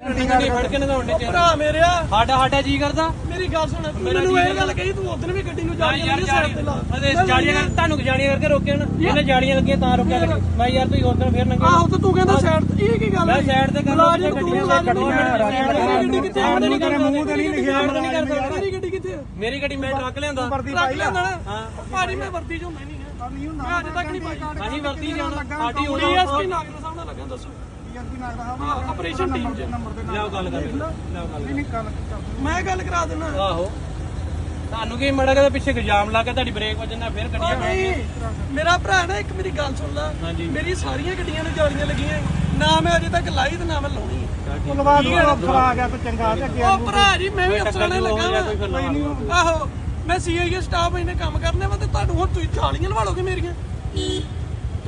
ਭਰਾ ਮੇਰਿਆ। ਸਾਡਾ ਸਾਡਾ ਜੀ ਕਰਦਾ? ਮੇਰੀ ਗੱਲ ਸੁਣ ਤੂੰ ਮੈਨੂੰ ਇਹ ਗੱਲ ਕਹੀ ਤੂੰ ਉਦੋਂ ਵੀ ਗੱਡੀ ਨੂੰ ਜਾ ਯਾਰ ਜਾੜੀ ਅਦੇ ਜਾੜੀਆਂ ਕਰ ਤੁਹਾਨੂੰ ਜਾੜੀਆਂ ਕਰਕੇ ਰੋਕਿਆ ਨਾ। ਇਹਨੇ ਜਾੜੀਆਂ ਲੱਗੀਆਂ ਤਾਂ ਰੋਕਿਆ ਗੱਡੀ ਮੈਂ ਯਾਰ ਤੁਸੀਂ ਹੋਰ ਦਿਨ ਫੇਰ ਨੰਗੇ ਆਹੋ ਤੇ ਤੂੰ ਕਹਿੰਦਾ ਸਾਈਡ ਇਹ ਕੀ ਗੱਲ ਹੈ ਸਾਈਡ ਤੇ ਕਰ ਗੱਡੀਆਂ ਤੂੰ ਗੱਡੀ ਕਿੱਥੇ? ਗੱਡੀ ਨਹੀਂ ਕਰ ਮੂੰਹ ਤੇ ਨਹੀਂ ਲਿਖਿਆ ਨਹੀਂ ਕਰ ਸਕਦਾ ਮੇਰੀ ਗੱਡੀ ਕਿੱਥੇ ਮੇਰੀ ਗੱਡੀ ਮੈਂ ਟਰੱਕ ਲਿਆਂਦਾ। ਲੈਂਦਾ ਨਾ? ਹਾਂ। ਭਾਜੀ ਮੈਂ ਵਰਦੀ ਚ ਹੁੰਦਾ ਨਹੀਂ ਹੈ। ਮੈਂ ਅੱਜ ਤੱਕ ਨਹੀਂ ਪਾਈ। ਅਸੀਂ ਵਰਤੀ ਜਾਣਾ ਸਾਡੀ ਹੋਣੀ ਡੀਐਸਪੀ ਨਾਗਰ ਸਾਹਿਬ ਨਾਲ ਲੱਗਾ ਦੱਸੋ। ਆਪਰੇਸ਼ਨ ਟੀਮ ਚ। ਲਿਆਓ ਗੱਲ ਕਰ ਲਿਆਓ ਗੱਲ ਮੈਂ ਗੱਲ ਕਰਾ ਦਿੰਦਾ। ਆਹੋ। ਤੁਹਾਨੂੰ ਕੀ ਮੜਾ ਕੇ ਪਿੱਛੇ ਇਲਜ਼ਾਮ ਲਾ ਕੇ ਤੁਹਾਡੀ ਬ੍ਰੇਕ ਵੱਜਣਾ ਫਿਰ ਗੱਡੀਆਂ ਨਹੀਂ ਮੇਰਾ ਭਰਾ ਨਾ ਇੱਕ ਮੇਰੀ ਗੱਲ ਸੁਣ ਲੈ। ਹਾਂਜੀ। ਮੇਰੀ ਸਾਰੀਆਂ ਗੱਡੀਆਂ ਨੂੰ ਜਾਲੀਆਂ ਲੱਗੀਆਂ ਨਾ ਮੈਂ ਅਜੇ ਤੱਕ ਲਾਈ ਤੇ ਨਾ ਮੈਂ ਲਾਉਣੀ ਹੈ ਧੰਨਵਾਦ ਅਫਸਰ ਆ ਗਿਆ ਤੇ ਚੰਗਾ ਤੇ ਅੱਗੇ ਉਹ ਭਰਾ ਜੀ ਮੈਂ ਵੀ ਅਫਸਰਾਂ ਨੇ ਲੱਗਾ ਜਾਂ ਕੋਈ ਫਿਰ ਲਾ ਲਓ। ਵਾਂ ਆਹੋ ਮੈਂ ਸੀਆਈਏ ਸਟਾਫ ਇਹਨੇ ਕੰਮ ਕਰਨੇ ਵਾ ਤੇ ਤੁਹਾਨੂੰ ਹੁਣ ਤੁਸੀਂ ਜਾਲੀਆਂ ਲਵਾ ਲੋਗੇ ਮੇਰੀਆਂ?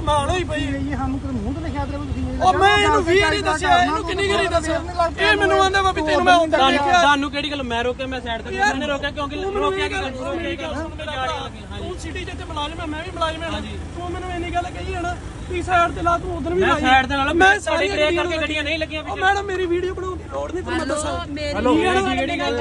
ਕਮਾਲ ਹੋਈ ਪਈ। ਇਹ ਸਾਨੂੰ ਤੇ ਮੂੰਹ ਤੇ ਲਿਖਿਆ ਤੇ ਤੁਸੀਂ ਉਹ ਮੈਂ ਇਹਨੂੰ ਵੀ ਨਹੀਂ ਦੱਸਿਆ ਇਹਨੂੰ ਕਿੰਨੀ ਗਰੀ ਦੱਸਿਆ? ਇਹ ਮੈਨੂੰ ਆਂਦਾ ਵਾ ਵੀ ਤੈਨੂੰ ਮੈਂ ਤੁਹਾਨੂੰ ਦੇਖਿਆ। ਤੁਹਾਨੂੰ ਕਿਹੜੀ ਗੱਲ ਮੈਂ ਰੋਕਿਆ ਮੈਂ ਸਾਈਡ ਤੇ ਮੈंने ਰੋਕਿਆ ਕਿਉਂਕਿ ਰੋਕਿਆ ਕਿ ਰੋਕਿਆ ਕਿ ਤੂੰ ਸਿਟੀ ਜਿੱਥੇ ਮੁਲਾਜ਼ਮ ਹੈ ਮੈਂ ਵੀ ਮੁਲਾਜ਼ਮ ਹਾਂ। ਤੂੰ ਮੈਨੂੰ ਇੰਨੀ ਗੱਲ ਕਹੀ ਹੈ ਨਾ ਤੀ ਸਾਈਡ ਤੇ ਲਾ ਤੂੰ ਉਧਰ ਵੀ ਮੈਂ ਲਾਈ। ਸਾਈਡ ਦੇ ਨਾਲ ਮੈਂ ਤੁਹਾਡੇ ਸਾਰੀ ਬ੍ਰੇਕ ਕਰਕੇ ਗੱਡੀਆਂ ਨਹੀਂ ਲੱਗੀਆਂ ਉਹ ਮੈਡਮ ਮੇਰੀ ਵੀਡੀਓ ਬਣਾਉਣ ਦੀ ਲੋੜ ਨਹੀਂ ਤੁਹਾਨੂੰ ਦੱਸਾਂ। ਹਲੋ ਜਿਹੜੀ ਗੱਲ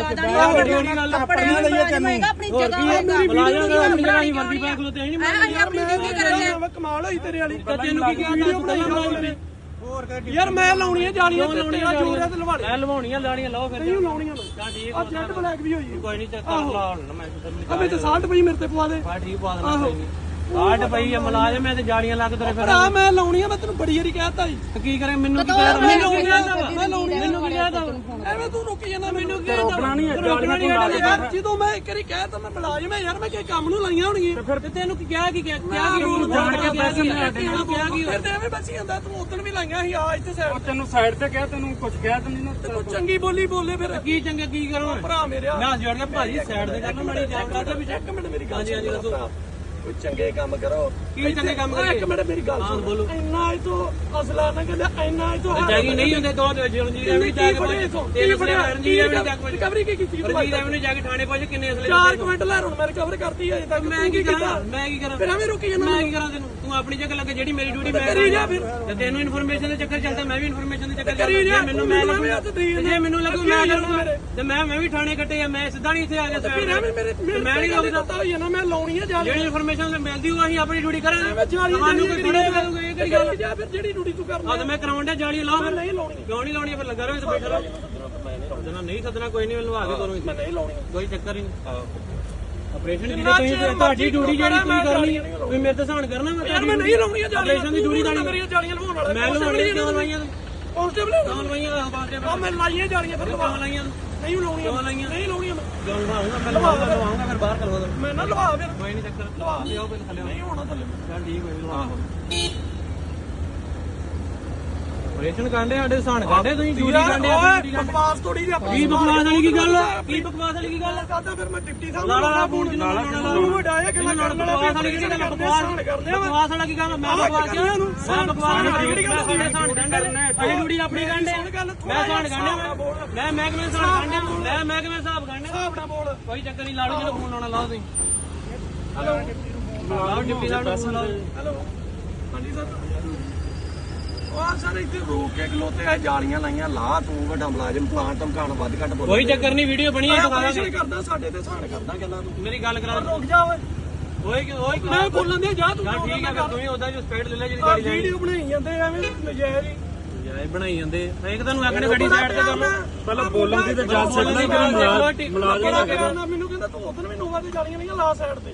ਜਿਹੜੀ ਗੱਲ ਆਪਣੀਆਂ ਲਈਏ ਤੈਨੂੰ ਆਪਣੀ ਜਗ੍ਹਾ ਹੋਏਗਾ ਬੁਲਾਇਆ ਗਿਆ ਆਪਣੀ ਜਗ੍ਹਾ ਹੀ ਵਰਦੀ ਪਾ ਖਲੋਤੇ ਨਹੀਂ ਮੈਂ ਆਪਣੀ ਡਿਊਟੀ ਕਰਾਂਗੇ ਮੈਂ ਕਮਾਲ ਹੋਈ ਤੇਰੇ ਵਾਲੀ। ਤੈਨੂੰ ਕੀ ਕਿਹਾ ਵੀਡੀਓ ਬਣਾਈ ਹੋਰ ਕਿ ਯਾਰ ਮੈਂ ਲਾਉਣੀ ਹੈ ਜਾਲੀਆਂ ਤੇ ਤੇਰਾ ਜੋਰ ਹੈ ਤੇ ਲਵਾ ਲੈ ਮੈਂ ਲਵਾਉਣੀਆਂ ਲਾਣੀਆਂ ਲਾਓ ਫਿਰ ਨਹੀਂ ਲਾਉਣੀਆਂ ਮੈਂ। ਤਾਂ ਠੀਕ ਆ ਜੈਟ ਬਲੈਕ ਵੀ ਹੋਈ। ਕੋਈ ਨਹੀਂ ਚੱਕ ਕਰ ਲਾ ਹੁਣ ਮੈਂ ਨਹੀਂ ਤੇ 60 ਪਈ ਮੇਰੇ ਤੇ ਪਵਾ ਦੇ। ਬਾ ਠੀਕ ਪਾ ਦੇਣਾ ਕੋਈ ਨਹੀਂ ਕਾਟ ਪਈ ਆ ਮਲਾਜ਼ਮ ਐ ਤੇ ਜਾੜੀਆਂ ਲੱਗ ਤੇਰੇ ਫਿਰ ਭਰਾ ਮੈਂ ਲਾਉਣੀ ਆ ਮੈਂ ਤੈਨੂੰ ਬੜੀ ਵਾਰੀ ਕਹਿਤਾ ਜੀ ਤੇ ਕੀ ਕਰੇ ਮੈਨੂੰ ਕੀ ਕਹਿ ਮੈਨੂੰ ਕੀ ਕਹਿਦਾ ਮੈਂ ਲਾਉਣੀ ਮੈਨੂੰ ਕੀ ਕਹਿਦਾ ਐਵੇਂ ਤੂੰ ਰੁਕੀ ਜਾਂਦਾ ਮੈਨੂੰ ਕੀ ਰੋਕਣਾ ਨਹੀਂ ਹੈ, ਰੋਕਣਾ ਨਹੀਂ ਜਾਲੀਆਂ ਹੈ ਯਾਰ ਜਦੋਂ ਮੈਂ ਇੱਕ ਵਾਰੀ ਕਹਿਤਾ ਮੈਂ ਮੁਲਾਜ਼ਮ ਹੈ ਯਾਰ ਮੈਂ ਕਿ ਕੰਮ ਨੂੰ ਲਾਈਆਂ ਹੋਣਗੀਆਂ। ਫਿਰ ਤੇ ਤੈਨੂੰ ਕੀ ਕਿਹਾ ਕੀ ਕਿਹਾ? ਕੀ ਰੂਲ ਜਾਣ ਕੇ ਕਿਹਾ ਪੈਸੇ ਨਹੀਂ ਤੈਨੂੰ ਕਿਹਾ ਕੀ ਫਿਰ ਤੇ ਐਵੇਂ ਬਸੀ ਜਾਂਦਾ ਤੂੰ ਉਦੋਂ ਵੀ ਲਾਈਆਂ ਸੀ ਆ ਇੱਥੇ ਸਾਈਡ ਤੈਨੂੰ ਸਾਈਡ ਤੇ ਕਿਹਾ ਤੈਨੂੰ ਕੁਝ ਕਿਹਾ ਤੈਨੂੰ ਨਾ ਤੇ ਤੂੰ ਚੰਗੀ ਬੋਲੀ ਬੋਲੇ ਫਿਰ। ਕੀ ਚੰਗਾ ਕੀ ਕਰੋ? ਭਰਾ ਮੇਰਿਆ ਮੈਂ ਜੋੜ ਕੇ ਭਾਜੀ ਸਾਈਡ ਤੇ ਕਰਨਾ ਮਾੜੀ ਜਾਮ ਕਰਦਾ ਵੀ ਇੱਕ ਮਿੰਟ ਮੇਰੀ ਗੱਲ ਹਾਂਜੀ ਹਾਂਜੀ ਦੱਸੋ। ਕੋਈ ਚੰਗੇ ਕੰਮ ਕਰੋ। ਕੀ ਚੰਗੇ ਕੰਮ ਓਏ, ਇੱਕ ਕਰੀਏ? ਮਿੰਟ ਮੇਰੀ ਗੱਲ ਸੁਣ। ਬੋਲੋ। ਇੰਨਾ ਇਹ ਤੋਂ ਅਸਲਾ ਨਾ ਕਹਿੰਦਾ ਇੰਨਾ ਇਹ ਤੋਂ ਜਾਗੀ ਨਹੀਂ ਹੁੰਦੇ ਦੋ ਤੇ ਰਣਜੀਤ ਐਵੇਂ ਜਾ ਕੇ ਤਿੰਨ ਫੜਿਆ? ਰਣਜੀਤ ਐਵੇਂ ਜਾ ਕੇ ਰਿਕਵਰੀ ਕੀ ਕੀਤੀ ਰਣਜੀਤ ਐਵੇਂ ਜਾ ਕੇ ਥਾਣੇ ਪਹੁੰਚ ਕਿੰਨੇ ਅਸਲੇ ਚਾਰ ਕੁਇੰਟਲ ਲੈ ਹੁਣ ਮੈਂ ਰਿਕਵਰ ਕਰਤੀ ਅਜੇ ਤੱਕ। ਮੈਂ ਕੀ ਕਰਾਂ ਮੈਂ ਕੀ ਕਰਾਂ? ਫਿਰ ਐਵੇਂ ਰੁਕੀ ਜਾਂਦਾ ਮੈਂ ਕੀ ਕਰਾਂ ਤੈਨੂੰ? ਤੂੰ ਆਪਣੀ ਜਗ੍ਹਾ ਲੱਗੇ ਜਿਹੜੀ ਮੇਰੀ ਡਿਊਟੀ ਮੈਂ ਕਰੀ ਜਾ ਫਿਰ। ਤੇ ਤੈਨੂੰ ਇਨਫੋਰਮੇਸ਼ਨ ਦੇ ਚੱਕਰ ਚੱਲਦਾ ਮੈਂ ਵੀ ਇਨਫੋਰਮੇਸ਼ਨ ਦੇ ਚੱਕਰ ਚੱਲਦਾ। ਮੈਨੂੰ ਮੈਂ ਮੈਨੂੰ ਲੱਗੂ ਤੇ ਜੇ ਮੈਨੂੰ ਲੱਗੂ ਅੱਗੇ ਮੈਂ ਆ। ਤੇ ਮੈਂ ਮੈਂ ਵੀ ਥਾਣੇ ਕੱਟੇ ਆ ਮੈਂ ਸਿੱਧਾ ਨਹੀਂ ਇੱਥੇ ਆ ਗਿਆ ਮੈਂ ਨਹੀਂ ਲੱਗਦਾ ਮੈਂ ਲਾਉਣੀ ਹੈ ਜਾ ਜਿਹੜੀ ਇਨਫੋਰਮੇਸ਼ਨ ਮਿਲਦੀ ਉਹ ਅਸੀਂ ਆਪਣੀ ਡਿਊਟੀ ਕਰਾਂਗੇ। ਤੁਹਾਨੂੰ ਕੋਈ ਥੋੜਾ ਕਰੂਗਾ ਇਹ ਕਿਹੜੀ ਗੱਲ ਜਾ ਫਿਰ ਜਿਹੜੀ ਡਿਊਟੀ ਤੂੰ ਕਰਨਾ ਆ। ਤਾਂ ਮੈਂ ਕਰਾਉਣ ਡਿਆ ਜਾਲੀ ਲਾਓ ਫਿਰ। ਨਹੀਂ ਲਾਉਣੀ। ਕਿਉਂ ਨਹੀਂ ਲਾਉਣੀ ਫਿਰ ਲੱਗਾ ਰਹੋ ਇੱਥੇ ਬੈਠਾ ਰਹੋ ਸੱਦਣਾ ਨਹੀਂ ਸੱਦਣਾ ਕੋਈ ਨਹੀਂ ਆ ਕੇ ਕਰੋ ਮੈਂ ਨਹੀਂ ਲਾਉਣੀ। ਕੋਈ ਚੱਕਰ ਨਹੀਂ। ਆਪਰੇਸ਼ਨ ਦੀ ਤੁਸੀਂ ਤੁਹਾਡੀ ਡਿਊਟੀ ਜਿਹੜੀ ਤੁਸੀਂ ਕਰਨੀ ਹੈ ਤੁਸੀਂ ਮੇਰੇ ਤੇ ਸਹਾਨ ਕਰਨਾ ਮੈਂ ਯਾਰ ਮੈਂ ਨਹੀਂ ਲਾਉਣੀ ਜਾਲੀਆਂ ਆਪਰੇਸ਼ਨ ਦੀ ਡਿਊਟੀ ਤਾਂ ਮੇਰੀਆਂ ਜਾਲੀਆਂ ਲਵਾਉਣ ਵਾਲਾ। ਮੈਂ ਲਵਾਉਣੀ ਕਿਉਂ ਲਵਾਈਆਂ? ਕਾਂਸਟੇਬਲ ਕਿਉਂ ਲਵਾਈਆਂ ਕਾਂਸਟੇਬਲ ਆ ਮੈਂ ਲਾਈਆਂ ਜਾਲੀਆਂ ਫਿਰ ਲਵਾ। ਲਾਈਆਂ। ਨਹੀਂ ਲਾਉਣੀਆਂ। ਲਾਈਆਂ। ਨਹੀਂ ਲਾਉਣੀਆਂ ਮੈਂ। ਲਵਾਉਂਗਾ ਮੈਂ ਲਵਾਉਂਗਾ ਲਵਾਉਂਗਾ ਫਿਰ ਬਾਹਰ ਕਰਵਾ ਦੋ ਮੈਂ ਨਾ ਲਵਾ ਫਿਰ। ਕੋਈ ਨਹੀਂ ਚੱਕਰ। ਲਵਾ। ਲਿਆਓ ਪਹਿਲੇ ਥੱਲੇ ਨਹੀਂ ਹੋਣਾ ਥੱਲੇ। ਚੱਲ ਠੀਕ ਹੋਈ ਲਵਾ ਆਪਰੇਸ਼ਨ ਕਾਂਡੇ ਸਾਡੇ ਸਹਾਨ ਕਾਂਡੇ ਤੁਸੀਂ ਡਿਊਟੀ ਕਾਂਡੇ ਓਏ ਬਕਵਾਸ ਥੋੜੀ ਜਿਹੀ ਆਪਣੀ ਕੀ ਬਕਵਾਸ ਵਾਲੀ ਕੀ ਗੱਲ? ਕੀ ਬਕਵਾਸ ਵਾਲੀ ਕੀ ਗੱਲ? ਕਰਦਾ ਫਿਰ ਮੈਂ ਡਿਪਟੀ ਸਾਹਿਬ ਲਾ ਲਾ ਲਾ ਫੋਨ ਜਿੰਨਾ ਲਾਉਣਾ ਲਾ। ਤੂੰ ਵਡਾਇਆ ਕਿ ਮੈਂ ਕਰਨ ਵਾਲਾ ਬਕਵਾਸ ਵਾਲੀ ਕੀ ਗੱਲ ਬਕਵਾਸ? ਬਕਵਾਸ ਵਾਲਾ ਕੀ ਗੱਲ? ਮੈਂ ਬਕਵਾਸ ਕਿਹਾ ਮੈਂ ਬਕਵਾਸ ਵਾਲੀ ਗੱਲ ਸਾਡੇ ਸਾਨ ਗੰਡੇ ਅਸੀਂ ਡਿਊਟੀ ਆਪਣੀ ਗੰਡੇ ਮੈਂ ਸਾਨ ਗੰਡੇ ਮੈਂ ਮਹਿਕਮੇ ਸਾਨ ਗੰਡੇ ਮੈਂ ਮਹਿਕਮੇ ਹਿਸਾਬ ਗੰਡੇ ਹਿਸਾਬ ਨਾਲ ਬੋਲ। ਕੋਈ ਚੱਕਰ ਨਹੀਂ ਲਾੜੂ ਜਿਹੜਾ ਫੋਨ ਲਾਉਣਾ ਲਾਓ ਤੁਸੀਂ। ਹੈਲੋ। ਲਾਓ ਡਿਪਟੀ ਸਾਹਿਬ ਨੂੰ ਹੈਲੋ। ਹਾਂਜੀ ਸਰ। ਉਹ ਸਰ ਇੱਥੇ ਰੋਕ ਕੇ ਖਲੋਤੇ ਆ ਜਾਲੀਆਂ ਲਾਈਆਂ ਲਾ ਤੂੰ ਵੱਡਾ ਮੁਲਾਜ਼ਮ ਪਲਾਂਟ ਧਮਕਾਣ ਵੱਧ ਘੱਟ ਬੋਲ ਕੋਈ ਚੱਕਰ ਨਹੀਂ ਵੀਡੀਓ ਬਣੀ ਹੈ ਦਿਖਾ ਆਪਰੇਸ਼ਨ ਕਰਦਾ ਸਾਡੇ ਤੇ ਸਾਨ ਕਰਦਾ ਗੱਲਾਂ ਤੂੰ ਮੇਰੀ ਗੱਲ ਕਰਾ ਰੁਕ ਜਾ ਓਏ। ਓਏ ਕਿ ਓਏ ਮੈਂ ਬੋਲਣ ਦੇ ਜਾ ਤੂੰ ਠੀਕ ਹੈ ਤੂੰ ਹੀ ਉਹਦਾ ਜੋ ਸਪੀਡ ਲੈ ਲੈ ਜਿਹੜੀ ਗਾੜੀ ਵੀਡੀਓ ਬਣਾਈ ਜਾਂਦੇ ਐਵੇਂ ਨਜਾਇਜ਼ ਹੀ। ਜਾਏ ਬਣਾਈ ਜਾਂਦੇ ਇੱਕ ਤੁਹਾਨੂੰ ਆਖਣੇ ਗੱਡੀ ਸਾਈਡ ਤੇ ਕਰ ਲਓ ਪਹਿਲਾਂ ਬੋਲਣ ਦੀ ਤਾਂ ਜਾ ਸਕਦਾ ਕਿ ਮੁਲਾਜ਼ਮ ਕਹਿੰਦਾ ਮੈਨੂੰ ਕਹਿੰਦਾ ਤੂੰ ਉਧਰ ਵੀ ਨੋਵਾ ਦੀ ਜਾਲੀਆਂ ਨਹੀਂ ਲਾ ਸਾਈਡ ਤੇ।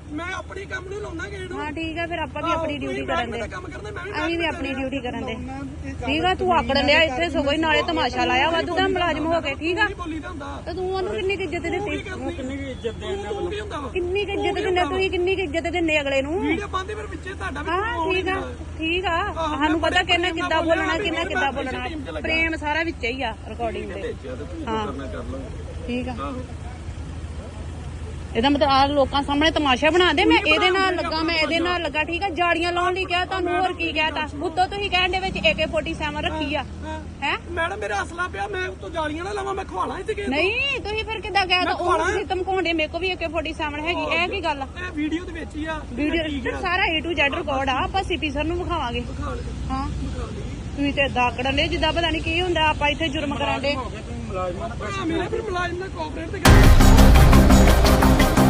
ਮੈਂ ਆਪਣੀ ਕੰਮ ਨੂੰ ਲਾਉਣਾ ਗੇੜ ਹਾਂ ਠੀਕ ਆ ਫਿਰ ਆਪਾਂ ਵੀ ਆਪਣੀ ਡਿਊਟੀ ਕਰਨ ਦੇ। ਕੰਮ ਮੈਂ ਅਸੀਂ ਵੀ ਆਪਣੀ ਡਿਊਟੀ ਕਰਨ ਦੇ। ਠੀਕ ਆ ਤੂੰ ਆਕੜ ਲਿਆ ਇੱਥੇ ਸਗੋਂ ਹੀ ਨਾਲੇ ਤਮਾਸ਼ਾ ਲਾਇਆ ਵਾਧੂ ਦਾ ਮੁਲਾਜ਼ਮ ਹੋ ਕੇ ਠੀਕ ਆ? ਤੇ ਤੂੰ ਉਹਨੂੰ ਕਿੰਨੀ ਕੁ ਇੱਜ਼ਤ ਦਿੱਤੀ? ਕਿੰਨੀ ਵੀ ਇੱਜ਼ਤ ਦੇਣ ਕੀ ਕਿੰਨੀ ਕੁ ਇੱਜ਼ਤ ਕਿੰਨੀ ਕੁ ਇੱਜ਼ਤ ਦਿੰਦੇ ਅਗਲੇ ਨੂੰ? ਵੀਡੀਓ ਪਾਉਂਦੇ ਫਿਰ ਵਿੱਚੇ ਤੁਹਾਡਾ ਵੀ ਹਾਂ ਠੀਕ ਆ ਠੀਕ ਆ। ਸਾਨੂੰ ਪਤਾ ਕਿੰਨਾ ਕਿੱਦਾਂ ਬੋਲਣਾ ਕਿੰਨਾ ਕਿੱਦਾਂ ਬੋਲਣਾ। ਪ੍ਰੇਮ ਸਾਰਾ ਵਿੱਚ ਹੀ ਆ ਰਿਕਾਰਡਿੰਗ ਦੇ ਹਾਂ। ਠੀਕ ਆ। ਇਹਦਾ ਮਤਲਬ ਆ ਲੋਕਾਂ ਸਾਹਮਣੇ ਤਮਾਸ਼ਾ ਬਣਾ ਦੇ ਮੈਂ ਇਹਦੇ ਨਾਲ ਲੱਗਾ ਮੈਂ ਇਹਦੇ ਨਾਲ ਲੱਗਾ ਠੀਕ ਆ? ਜਾੜੀਆਂ ਲਾਉਣ ਲਈ ਕਿਹਾ ਤੁਹਾਨੂੰ ਹੋਰ ਕੀ ਕਹਿਤਾ ਉੱਤੋਂ ਤੁਸੀਂ ਕਹਿਣ ਦੇ ਵਿੱਚ AK47 ਰੱਖੀ ਆ। ਹੈ। ਮੈਡਮ ਮੇਰਾ ਅਸਲਾ ਪਿਆ ਮੈਂ ਉਤੋਂ ਜਾਲੀਆਂ ਨਾ ਲਾਵਾਂ ਮੈਂ ਖਵਾਣਾ ਇੱਥੇ ਕਿਸੇ ਨੂੰ। ਨਹੀਂ ਤੁਸੀਂ ਫਿਰ ਕਿੱਦਾਂ ਕਹਿ ਤਾ? ਉਹ ਤੁਸੀਂ ਧਮਕਾਉਂਦੇ ਮੇਰੇ ਕੋ ਵੀ AK47 ਹੈਗੀ। ਇਹ ਕੀ ਗੱਲ ਆ? ਇਹ ਵੀਡੀਓ ਦੇ ਵਿੱਚ ਹੀ ਆ ਵੀਡੀਓ ਸਾਰਾ A to Z ਰਿਕਾਰਡ ਆ ਆਪਾਂ ਸੀਪੀ ਸਰ ਨੂੰ ਵਿਖਾਵਾਂਗੇ। ਹਾਂ। ਤੁਸੀਂ ਤੇ ਦਾਕੜਨ ਦੇ ਜਿੱਦਾਂ ਪਤਾ ਨਹੀਂ ਕੀ ਹੁੰਦਾ ਆਪਾਂ ਇੱਥੇ ਜੁਰਮ ਕਰਾਂਗੇ। ਭਰਾ ਮੇਰੇ ਫਿਰ ਮੁਲਾਜ਼ਮ ਨਾਲ ਕੋਆਪਰੇਟ ਤੇ ਕਰ Thank you.